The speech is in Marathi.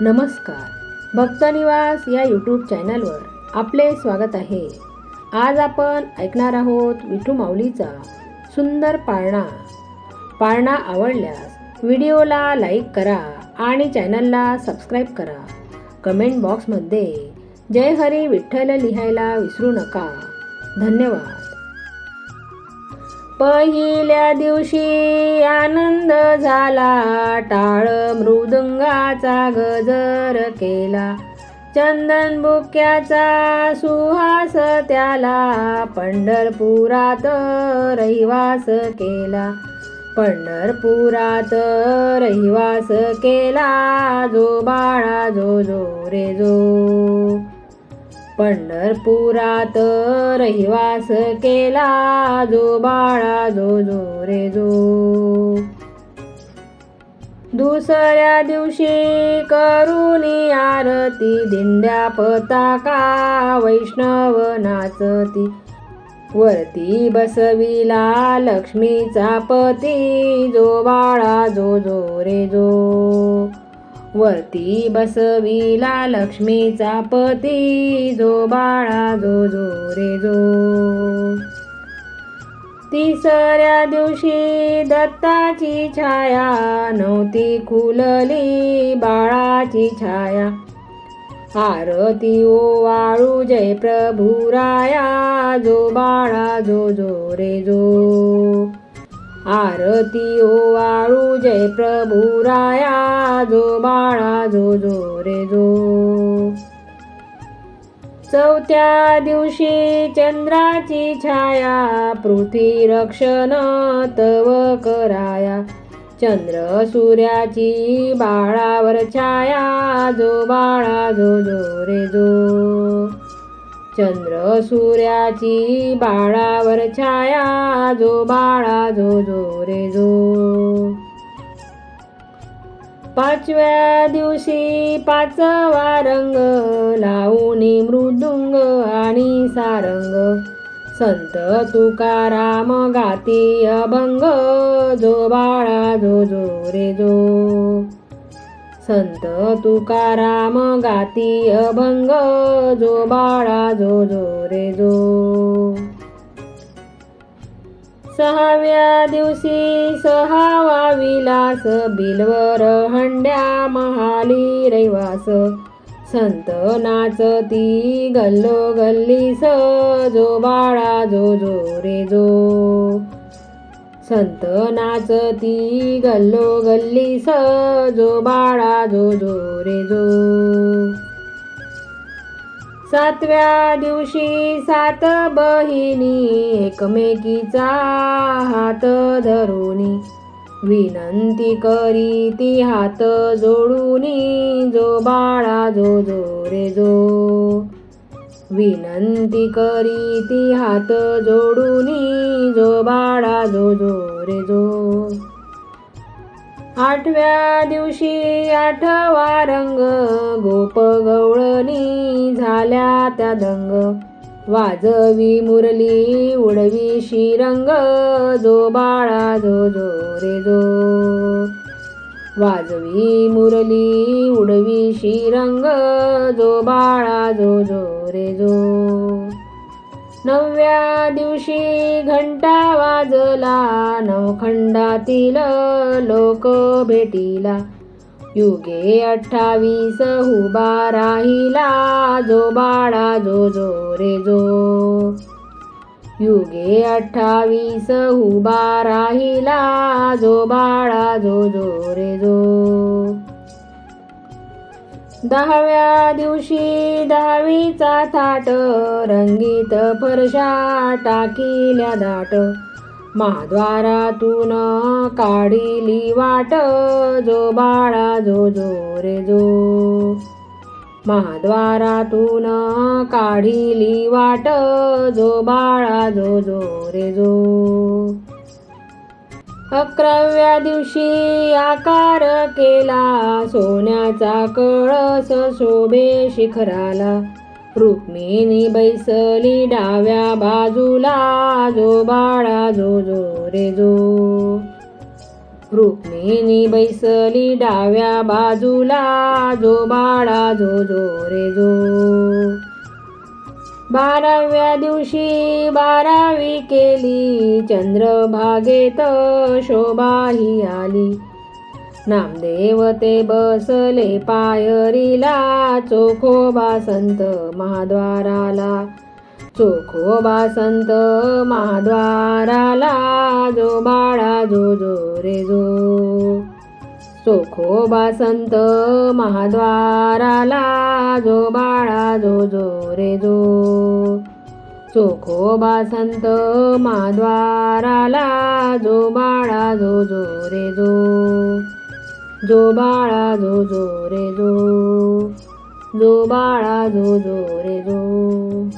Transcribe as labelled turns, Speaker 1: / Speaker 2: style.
Speaker 1: नमस्कार. भक्तनिवास या यूट्यूब चॅनलवर आपले स्वागत आहे. आज आपण ऐकणार आहोत विठू माऊलीचा सुंदर पाळणा. पाळणा आवडल्यास व्हिडिओला लाईक करा आणि चॅनलला सबस्क्राईब करा. कमेंट बॉक्समध्ये जय हरी विठ्ठल लिहायला विसरू नका. धन्यवाद. पहिल्या दिवशी आनंद झाला. टाळ मृदुंगाचा गजर केला. चंदन बुक्याचा सुहास त्याला. पंढरपुरात रहिवास केला. पंढरपुरात रहिवास केला. जो बाळा जो जो रे जो पंढरपुरात रहिवास केला जो बाळा जो जो रे जो. दुसऱ्या दिवशी करुणी आरती दिंड्या पताका वैष्णव नाचती. वरती बसविला लक्ष्मीचा पती जो बाळा जो जो रे जो. वरती बसविला लक्ष्मीचा पती जो बाळा जो जो रे जो. तिसऱ्या दिवशी दत्ताची छाया नव्हती खुलली बाळाची छाया. आरती ओवाळू जय प्रभू राया जो बाळा जो जो रे जो. आरती ओवाळू जय प्रभू राया जो बाळा जो जो रे जो. चौथ्या दिवशी चंद्राची छाया पृथ्वी रक्षण तव कराया. चंद्र सूर्याची बाळावर छाया जो बाळा जो जो रे जो. चंद्र सूर्याची बाळावर छाया जो बाळा जो जो रे जो. पाचव्या दिवशी पाचवा रंग लावणी मृदुंग आणि सारंग. संत तुकाराम गाती अभंग जो बाळा जो जो रे जो. संत तुकाराम गाती अभंग जो बाळा जो जो रे जो. सहाव्या दिवशी सहावा विलास बिलवर हंड्या महाली रैवास संत नाचती गल्लो गल्लीस जो बाळा जो जो रे जो. संत नाचती गल्लो गल्ली जो बाळा जो जो रे जो. सातव्या दिवशी सात बहिणी एकमेकीचा हात धरुनी. विनंती करी ती हात जोडूनी जो बाळा जो जो रे जो. विनंती करी ती हात जोडूनी जो बाळा जो जो रे जो. आठव्या दिवशी आठवा रंग गोप गवळणी झाल्या त्या दंग. वाजवी मुरली उडवी शिरंग जो बाळा जो जो रे जो. वाजवी मुरली उडवी शिरंग जो बाळा जो जो रे जो. नवव्या दिवशी घंटा वाजला नवखंडातील लोक भेटीला. युगे अठ्ठावीस हुबा राहिला जो बाळा जो जो रे जो. युगे अठ्ठावीस हुबा राहिला जो बाळा जो जो रे जो. दहाव्या दिवशी दहावीचा थाट रंगीत फरशा टाकिल्या दाट. महाद्वारातून काढिली वाट जो बाळा जो जो रे जो. महाद्वारातून काढिली वाट जो बाळा जो जो रे जो. अकराव्या दिवशी आकार केला. सोन्याचा कळस शोभे शिखराला. रुक्मिणी बैसली डाव्या बाजूला. जो बाळा जो जो रे जो. रुक्मिणी बैसली डाव्या बाजूला. जो बाळा जो जो रे जो. बाराव्या दिवशी बारावी केली. चंद्रभागेत शोभाही आली. नामदेव ते बसले पायरीला. चोखोबा संत महाद्वाराला. चोखोबा संत महाद्वाराला. जो बाळा जो जो रे जो. चोखोबा संत महाद्वाराला जो बाळा जो जो रे जो. चोखोबा संत महाद्वाराला जो बाळा जो जो रे जो. जो बाळा जो जो रे जो. जो बाळा जो जो रे जो.